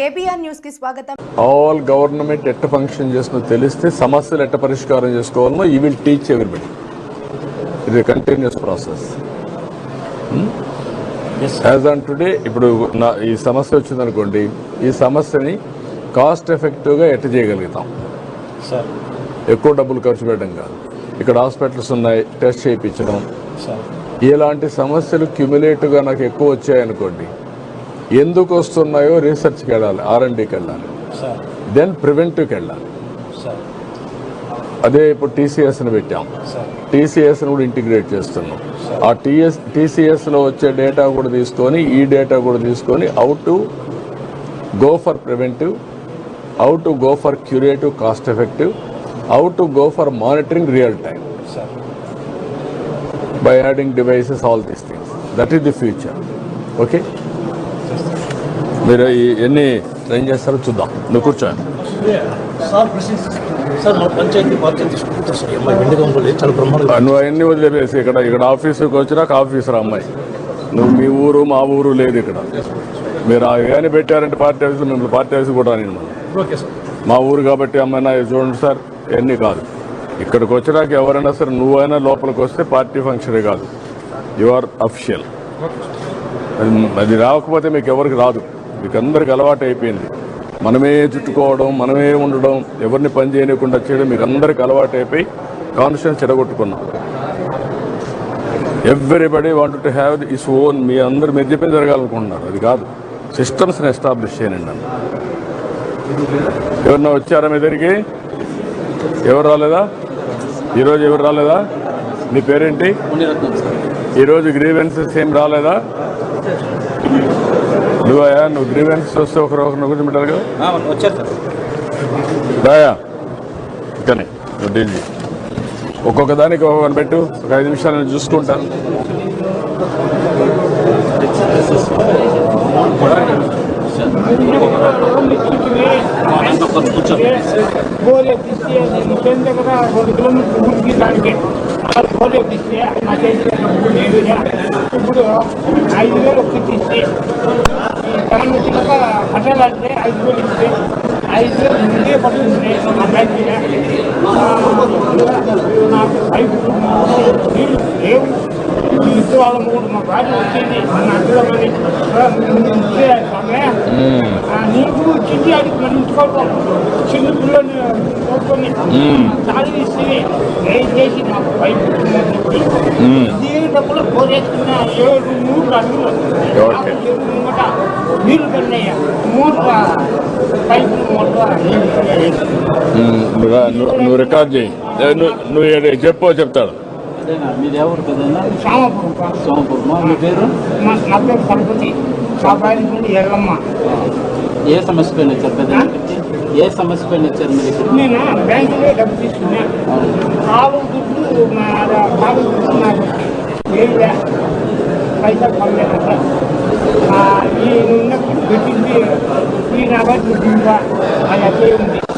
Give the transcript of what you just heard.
KBR న్యూస్కి స్వాగతం. All government ఎట్ట ఫంక్షన్ చేస్తుందో తెలిస్తే సమస్యలు ఎట్ట పరిష్కారం చేసుకోవాలనో ఈ విల్ టీచ్ ఎవ్రీబడి ఇది continuous process as on today ఇప్పుడు నా ఈ సమస్య వచ్చిందనుకోండి ఈ సమస్యని కాస్ట్ ఎఫెక్టివ్గా ఎట్ట చేయగలుగుతాం? సార్ ఎక్కువ డబ్బులు ఖర్చు పెట్టడం కాదు. ఇక్కడ హాస్పిటల్స్ ఉన్నాయి టెస్ట్ చేయించడం. సార్ ఇలాంటి సమస్యలు క్యుములేటివ్గా నాకు ఎక్కువ వచ్చాయనుకోండి ఎందుకు వస్తున్నాయో రీసెర్చ్కి వెళ్ళాలి ఆర్ఎండ్కి వెళ్ళాలి. దెన్ ప్రివెంటివ్కి వెళ్ళాలి. సార్ అదే ఇప్పుడు టీసీఎస్ని పెట్టాం. టీసీఎస్ని కూడా ఇంటిగ్రేట్ చేస్తున్నాం. ఆ టీఎస్ టీసీఎస్లో వచ్చే డేటా కూడా తీసుకొని ఈ డేటా కూడా తీసుకొని how to go for preventive how to go for curative cost effective how to go for monitoring real time sir by adding devices all these things that is the future okay మీరు ఎన్ని train చేస్తారో చూద్దాం. నువ్వు కూర్చో. నువ్వు అవన్నీ వదిలేసి ఇక్కడ ఇక్కడ ఆఫీసుకి వచ్చినాక ఆఫీసర్ అమ్మాయి. నువ్వు మీ ఊరు మా ఊరు లేదు ఇక్కడ. మీరు ఆ కానీ పెట్టారంటే పార్టీ ఆఫీసులో మిమ్మల్ని పార్టీ ఆఫీస్ కూడా నేను మా ఊరు కాబట్టి అమ్మాయి నా చూడండి సార్. ఇవన్నీ కాదు. ఇక్కడికి వచ్చినాక ఎవరైనా సరే నువ్వైనా లోపలికి వస్తే పార్టీ ఫంక్షనే కాదు. You are official. అది అది రాకపోతే మీకు ఎవరికి రాదు. మీకు అందరికి అలవాటు అయిపోయింది. మనమే చుట్టుకోవడం మనమే ఉండడం ఎవరిని పని చేయకుండా చేయడం మీకు అందరికి అలవాటు అయిపోయి confidence చెడగొట్టుకున్నాం. Everybody want to have his own మీ అందరు మీరు చెప్పే జరగాలనుకుంటున్నారు. అది కాదు. సిస్టమ్స్ని ఎస్టాబ్లిష్ చేయండి నన్ను. ఎవరన్నా వచ్చారా మీ దగ్గరికి? ఎవరు రాలేదా? ఈరోజు ఎవరు రాలేదా? నీ పేరేంటి ఈరోజు గ్రీవెన్సెస్ ఏం రాలేదా నువ్వయా నువ్వు గ్రీవెన్సెస్ వస్తే ఒకరు ఒకరిని కూర్చోబెట్టాలి కదా దాయా ఇకనే నువ్వు. ఒక్కొక్క దానికి ఒక్కొక్కరిని పెట్టు ఒక ఐదు నిమిషాలు నేను చూసుకుంటాను బోర్ ఎక్కిస్తే నేను ట్రైన్ దగ్గర రెండు కిలోమీటర్లు ఊరికి దానికి ఆ బోర్ ఎక్కిస్తే నా చేతిలో డబ్బులు లేదు ఇప్పుడు ఐదు వేలు ఒక్కిస్తే ఈ కరెంట్ వచ్చినాక కట్టాలంటే ఐదు వేలు ఇస్తే ఐదు వేలు ముందే పడుతుంది నా బ్యాంక్ నాకు పైపు నీళ్ళు లేవు వాళ్ళ మూడు మా భార్య వచ్చేది మన నీకు చిన్ని అడిగి చిన్న పిల్లని కోరుకొని చాలు ఇస్తే చేసి నాకు పైపు డబ్బులు పోరేసుకున్న ఏడు మూడు అడ్డులు నీళ్ళు పడినాయి మూడు పైపులు మూడు నువ్వు రికార్డ్ చేయి. నువ్వు చెప్పు చెప్తాడు. ఏ సమస్య పైన వచ్చారు పెద్ద ఏ సమస్య పైన వచ్చారు మీరు ఇక్కడ? నేను బ్యాంకులో డబ్బు తీసుకున్నా. ఆవు దుడ్డు మా బాబు దుడ్డు నాకు ఏం లే పైసా పడలేదంట ఈ ఉన్నప్పుడు పెట్టింది ఈ అదే ఉంది. చెప్పండి